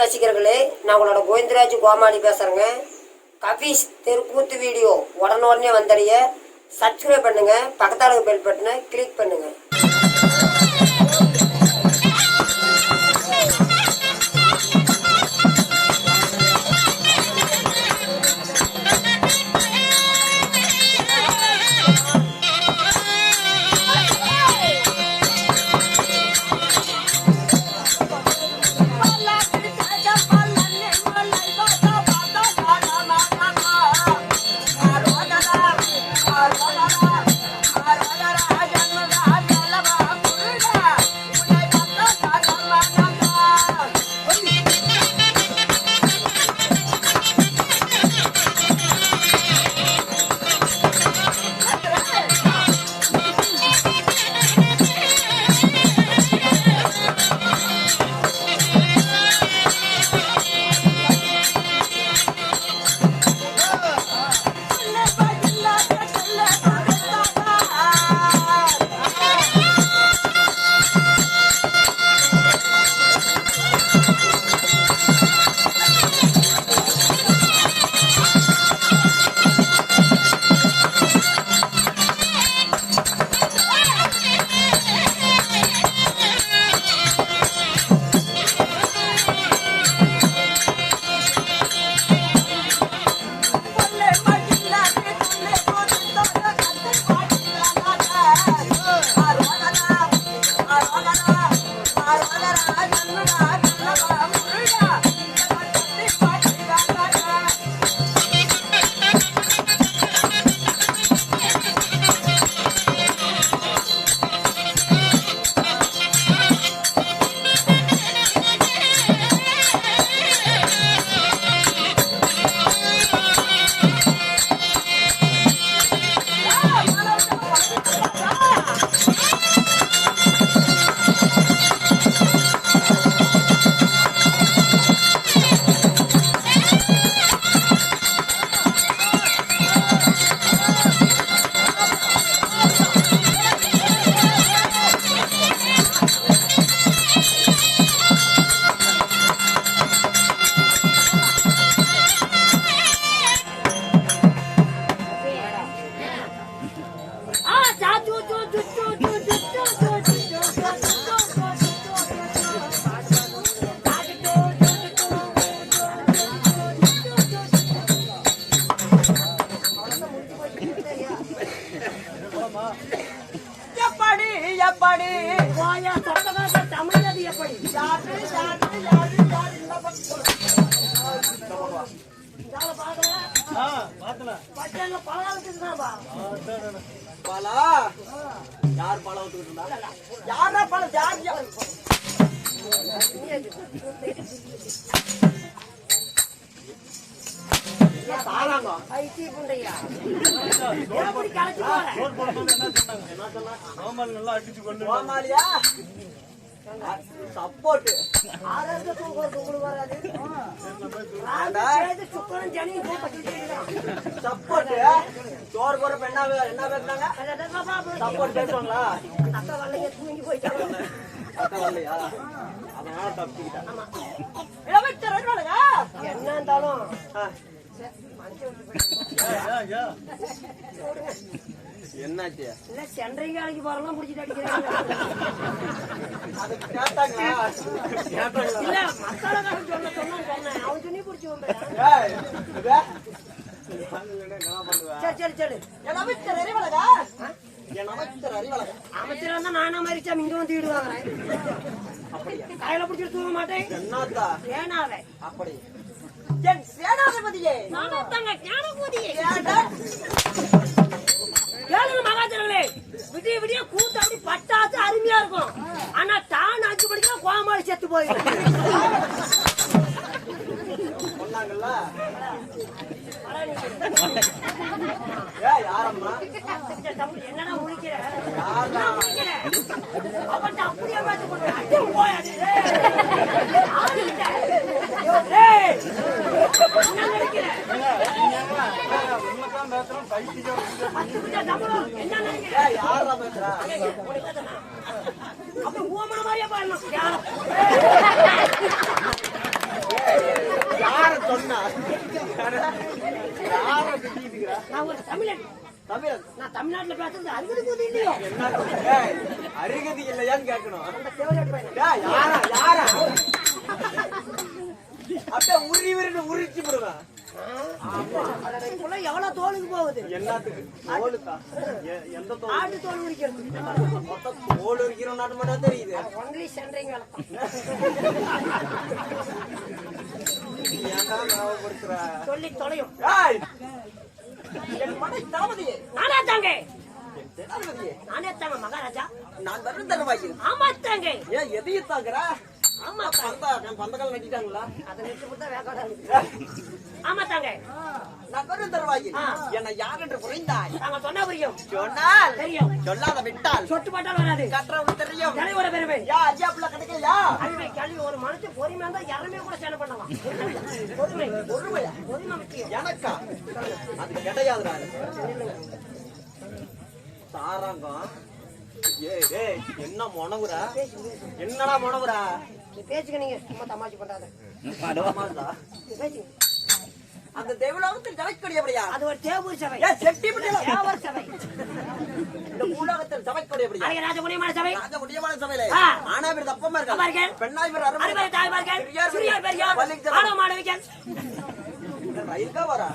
ரசிகர்களே. நான் உங்களோட கோவிந்தராஜ் கோமாளி பேசுறேங்க. கபீஸ் தெருக்கூத்து வீடியோ உடனுடனே வந்தடைய. சப்ஸ்கிரைப் பண்ணுங்க. பக்கத்தால பெல் பட்டனை கிளிக் பண்ணுங்க. பலா யார் பழம் ஊத்துக்கிட்டு இருந்தா யாரா யார் கலச்சு போற? கோமாளியா சப்போர்ட். சோறு போற பெண்ணா என்ன பேசுறாங்க? சப்போர்ட் பேசுவாங்களா? அக்கா வரலைங்க தூங்கி போயிட்டாங்க அக்கா வரலையா அதனால வருவானுங்க என்ன இருந்தாலும். என்னாச்சு? இல்ல சென்ட்ரிங் வேலைக்கு போறலாம் அடிக்கிறாங்க இல்ல சொல்ல சொன்னா சொன்னேன் அவன் துணி பிடிச்சி? சரி சரி சரி. அமைச்சர் அறிவழகா? அமைச்சர் வந்தா நானா மாதிரி சாமி இங்க வந்து வீடு வாங்குறேன்? கையில பிடிச்சிட்டு தூங்க மாட்டேன். என்னத்தா? ஏனாவே அப்படி. என் சேனாதிபதியே, நானே தாங்க ஞானபூதியே? கேளுங்க மகாஜனங்களே. விடிய விடிய கூத்து அப்படி பட்டாசு அருமையா இருக்கும். ஆனா தான் அஞ்சு மணிக்கு கோமாளி செத்து போயிடும்? என்னடா அப்படியே பார்த்து அடி போயாடி மாதிரியே பாடணும் சொன்னா யார நான் ஒரு தமிழன் தமிழன் நான் தமிழ்நாட்டுல பேசுறது இல்லையோ அருகதி இல்லையான்னு கேட்கணும் யாரா யாரா? அப்படியே உரி உரின்னு உரிச்சு விடுவேன் எவ்வளவு தோலுக்கு போகுது? என்னத்துக்கு தோலுக்கா? எ- எந்த தோல்? ஆட்டு தோல் உரிக்கிறது. தோல் இருக்கிற நாட்டு மட்டும் தெரியுது. ஒன்லி சென்ட்ரிங் வேலை ஏன்டா ஞாபகப்படுத்துற? சொல்லி தொலையும். நானே தாங்க? நானே தாங்க மகாராஜா. நான் தருவாயில் ஆமா தாங்க. ஏன் எதையும் தாக்குற? ஆமா தாங்க பந்த பந்தங்கள் நட்டிட்டாங்களா அதை நிறுத்தி கொடுத்தா வேக்காடா ஆமா தாங்க. நான் வரும் தருவாயில். என்னை யார் என்று புரிந்தாய் நாங்க சொன்னா புரியும். சொன்னால் தெரியும். சொல்லாத விட்டால் சொட்டு பட்டால் வராது. கற்றவனுக்கு தெரியும். தலைவர பெருமை. யா ஐயா பிள்ளை கிடைக்கலையா? அறிவை கல்வி ஒரு மனுஷன் பொறுமையா இருந்தா யாருமே கூட சேனை பண்ணலாம். பொறுமை பொறுமையா? பொறுமை முக்கியம். எனக்கா? அது கிடையாதுடா. சாராங்கம் ஏய் டேய் என்ன முனவுரா என்னடா முனவுரா பேச்சுக்க நீங்க சும்மா தமாஷி பேசுங்க அந்த தேவலோகத்தில் ஜமைக்கூடியபடியா அது ஒரு தேவூர் சபை. ஏ செட்டி பிடில தேவர் சபை. இந்த பூலோகத்தில் ஜமைக்கூடியபடியா அழக ராஜ புனியமான சபை. ராஜ முடியமான சபையில. ஆ. ஆனா பேர் தப்பமா அப்பா இருக்கா இருக்கேன். பெண்ணாய் பேர் அருமை. தாய்மார்கள். சிறியார் பெரியார். ஆணவ மாணவிகள் ரயில்கா வரா.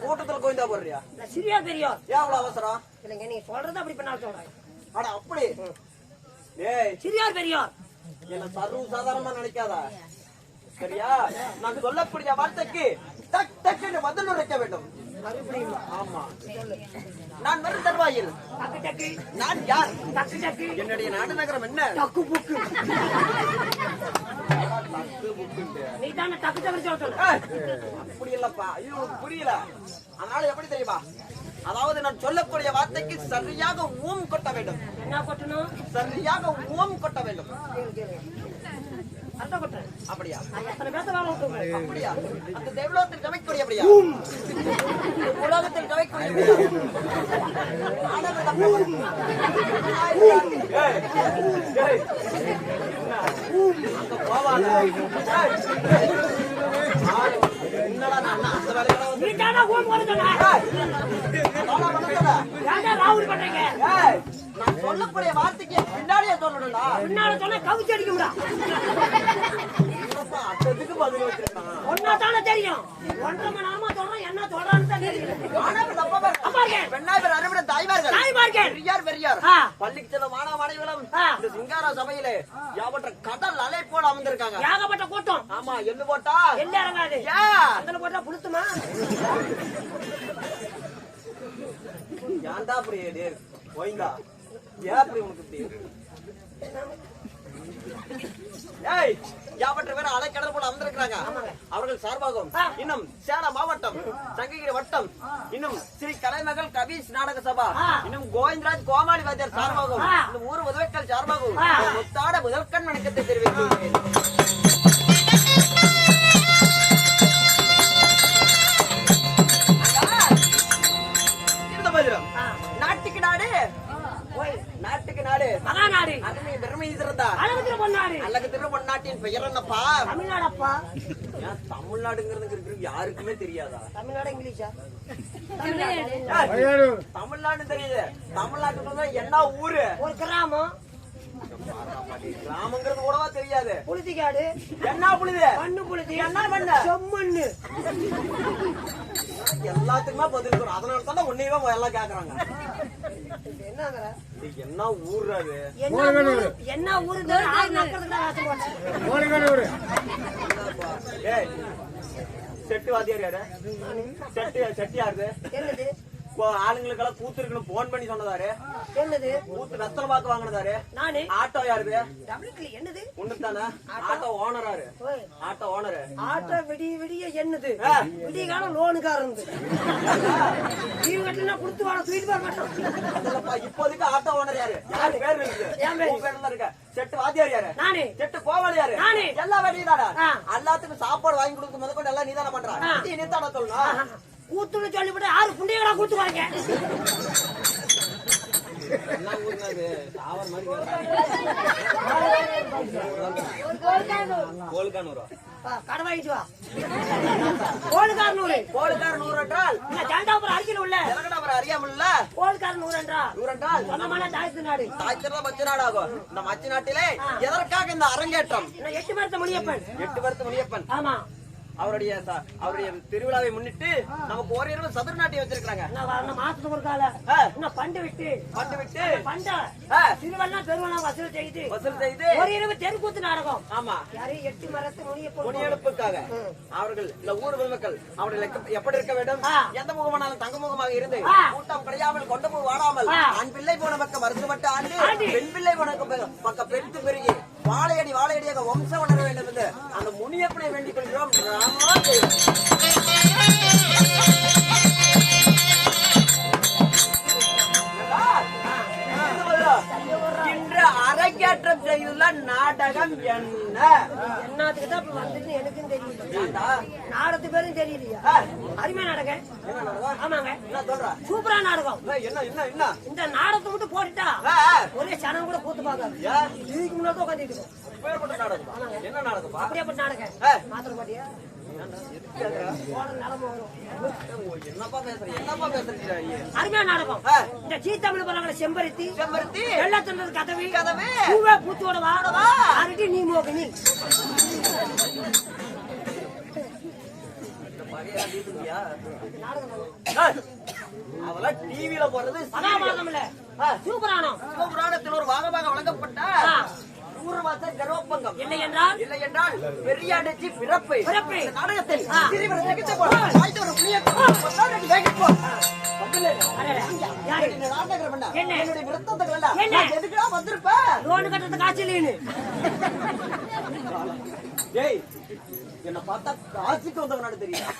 கூட்டத்துல கோயிந்தா போடுறியா? இல்ல சிறியார் பெரியார். ஏன் அவ்வளவு அவசரம்? இல்லைங்க நீங்க சொல்றது அப்படி பண்ணாலும் சொல்றேன் அட அப்படி. ஏய். சிறியார் பெரியார். என்ன சர்வ சாதாரணமா நினைக்காத? சரியா? நான் சொல்லக்கூடிய வார்த்தைக்கு டக் டக்குன்னு பதில் உரைக்க வேண்டும். மறுபடியும் ஆமா. நான் வரும் தருவாயில். நான் யார்? என்னுடைய என்ன? டக்கு புக்கு. இது உனக்கு புரியல. அதனால எப்படி தெரியுமா? அதாவது நான் சொல்லக்கூடிய வார்த்தைக்கு சரியாக ஊம் கொட்ட வேண்டும். என்ன கொட்டணும்? சரியாக ஊம் கொட்ட வேண்டும். அப்படியா? அப்படியா? அந்த தேவலோகத்தில் கவைக்கூடிய அப்படியா? உலகத்தில் கவைக்கூடிய என்னடா நீ தானே? ஏன்டா ராவுடி பண்றீங்க? நான் சொல்லக்கூடிய வார்த்தைக்கு பின்னாடியே சொல்லணும்டா. உன்னால சொன்னா கவிச்சு அடிக்கும்டா. என்னப்பா, அத்ததுக்கு பதில் வச்சிருக்கான் ஒன்னா தானே தெரியும்? ஒன்றரை மணி நேரமா என்ன சொல்றான்னு தான் தெரியல. ஆனா இப்ப தப்பா பாரு. அறுபட தாய்மார்கள். தாய்மார்கள் பெரியார் பெரியார். பள்ளிக்கு செல்லும் மாணவ மாணவிகளும் ஆ. இந்த சிங்கார சபையிலே கடல் அலை போட அமர்ந்திருக்காங்க. ஏகப்பட்ட கூட்டம். ஆமா எள்ளு போட்டா? எல்ல இறங்காது. ஏன் போட்டா புளுத்துமா ஏன்டா அப்படி போயிந்தா ஏன் அப்படி உனக்கு ஏய் யாவற்ற பேர் அலைக்கடல் போல அமர்ந்திருக்கிறாங்க அவர்கள் சார்பாகவும். இன்னும் சேலம் மாவட்டம் சங்ககிரி வட்டம் இன்னும் ஸ்ரீ கலைமகள் கபீஷ் நாடக சபா. இன்னும் கோவிந்தராஜ் கோமாளி வாத்தியார் சார்பாகவும். இந்த ஊர் உதவிக்கல் சார்பாகவும். முத்தாட முதல்கண் வணக்கத்தை தெரிவிக்கிறேன் இருந்தா அழகுத்திர பொன்னாடு. திருப்பண்ணாட்டின் பெயர் என்னப்பா? தமிழ்நாடப்பா. ஏன் தமிழ்நாடுங்கிறது யாருக்குமே தெரியாதா? தமிழ்நாடு இங்கிலீஷா? தமிழ்நாடு. தெரியுது. தமிழ்நாட்டுக்கு தான் என்ன ஊரு? ஒரு கிராமம். கிராமங்கிறது கூடவா தெரியாது. புளுத்திக்காடு என்ன புழுது மண்ணு புளுத்தி என்ன மண்ணு? செம்மண்ணு. எல்லாத்துக்குமே பதில் இருக்கணும் அதனால தான் உன்னையவே எல்லாம் கேக்குறாங்க. என்ன ஊர் அது? என்ன ஊரு? செட்டு வாத்தியார் யாரு? செட்டு செட்டு யாரு என்னது? ஆளுங்களுக்கெல்லாம் கூத்து இருக்குன்னு போன் பண்ணி சொன்னதாரு. என்னது? கூத்து வெத்தலை பாக்கு வாங்கினதாரு. நானு? ஆட்டோ யாருது? டபுள் என்னது? உன்னுதானே ஆட்டோ? ஓனராரு. Auto owner. ஆட்டோ விடிய விடிய என்னது. விடிய காலம் லோனுக்காரந்து லீவு கட்டலாம் கொடுத்து வாட தூக்கிட்டு மாட்டோம் இப்போதைக்கு ஆட்டோ ஓனர் யாரு? யாரு பேர் இருக்குது என் பேரு. உன் பேர்ல தான் இருக்க? செட்டு வாத்தியார் யாரு? நானு. செட்டு கோவாளி யாரு? நானு. எல்லா வேலையும் தாடா. எல்லாத்துக்கும் சாப்பாடு வாங்கி கொடுக்க முத கொண்டு எல்லாம் நீதானே பண்ற? ஆ. நீ நீதானே சொல்லணும்? கூத்துன்னு சொல்லிவிட்டு ஆறு புண்டையங்களா கூத்து வாங்க என்ன ஊருங்க அது. சாவர மாதிரி கோல்கானூரா. ஆ, கடை வாங்கிட்டு வா. கோழுக்கார நூறு கோடுக்கார நூறு என்றால் ஜாண்டாபுரம் அருகில் உள்ள. அறியாமல்ல கோழுக்கார நூறு நூறு என்றால் சொந்தமான தாயத்து நாடு. தாய்த்திரம் மச்சு நாடாகும் இந்த மச்சு நாட்டிலே எதற்காக இந்த அரங்கேற்றம்? எட்டு மரத்த முடியப்பன் எட்டு வருத்த முனியப்பன். ஆமா. அவருடைய அவருடைய திருவிழாவை முன்னிட்டு நமக்கு ஒரு இரவு சதுர நாட்டியம் வச்சிருக்காங்க மாசத்துக்கு ஒரு கால? பண்டு விட்டு? பட்டு விட்டு. பண்ட. ஆ, திருவள்ளம் பெருவள்ளம் வசூல் செய்து. வசூல் செய்து. ஒரு இரவு தெருக்கூத்து நாடகம். ஆமா. யாரு எட்டு மரத்து முனியெடுப்புக்காக அவர்கள் இந்த ஊர் பொதுமக்கள் அவர்கள் எப்படி இருக்க வேண்டும். எந்த முகமானாலும் தங்க முகமாக இருந்து. கூட்டம் கிடையாமல் கொண்ட பூ வாடாமல். ஆண் பிள்ளை போன பக்கம் மருத்துவப்பட்ட ஆண்டு ஆண்டு. பெண் பிள்ளை போன பக்கம் பெருத்து பெருகி. வாழையடி வாழையடியாக வம்சம் வளர வேண்டும் என்று அந்த முனியப்பனை வேண்டிக் கொள்கிறோம். ராமா அரங்கேற்றம் செய்துள்ள நாடகம் என்ன? என்னத்துக்கு தான் இப்ப வந்துட்டு எனக்கும் தெரியல? நாடகத்து பேரும் தெரியலையா? அருமை நாடகம். நாடகம்? ஆமாங்க. சூப்பரா நாடகம். ஏய், என்ன என்ன என்ன? இந்த நாடகத்தை மட்டும் போட்டுட்டா. ஒரே சனம் கூட கூத்து பார்க்காது. ஏன்? இதுக்கு முன்னாடி உட்காந்துட்டு நாடகம்? என்ன நாடகம்ப்பா அப்படியேப்பட்ட நாடகம். மாத்திர பாட்டியா? அருமையா நாடகம். இந்த சீ தமிழ் பரவாயில்ல செம்பருத்தி செம்பருத்தி வெள்ளத்தினது கதவி கதவு. பூவே பூச்சோட வாடவா அரட்டி நீ மோகினி அதெல்லாம் டிவில போறது மகாபாரதம்ல ஆ. சிவபுராணம் சிவபுராணத்தில் ஒரு பாகமாக வழங்கப்பட்ட ஆ. ஊர்வாச கரோப்பங்கம் இல்லை என்றால்? இல்லை என்றால் பெரியாண்டச்சி பிறப்பு. பிறப்பு. நாடகத்தில். சிறுவர் பண்ண? என்ன? பார்த்தா காசுக்கு வந்தவனாடு தெரியும்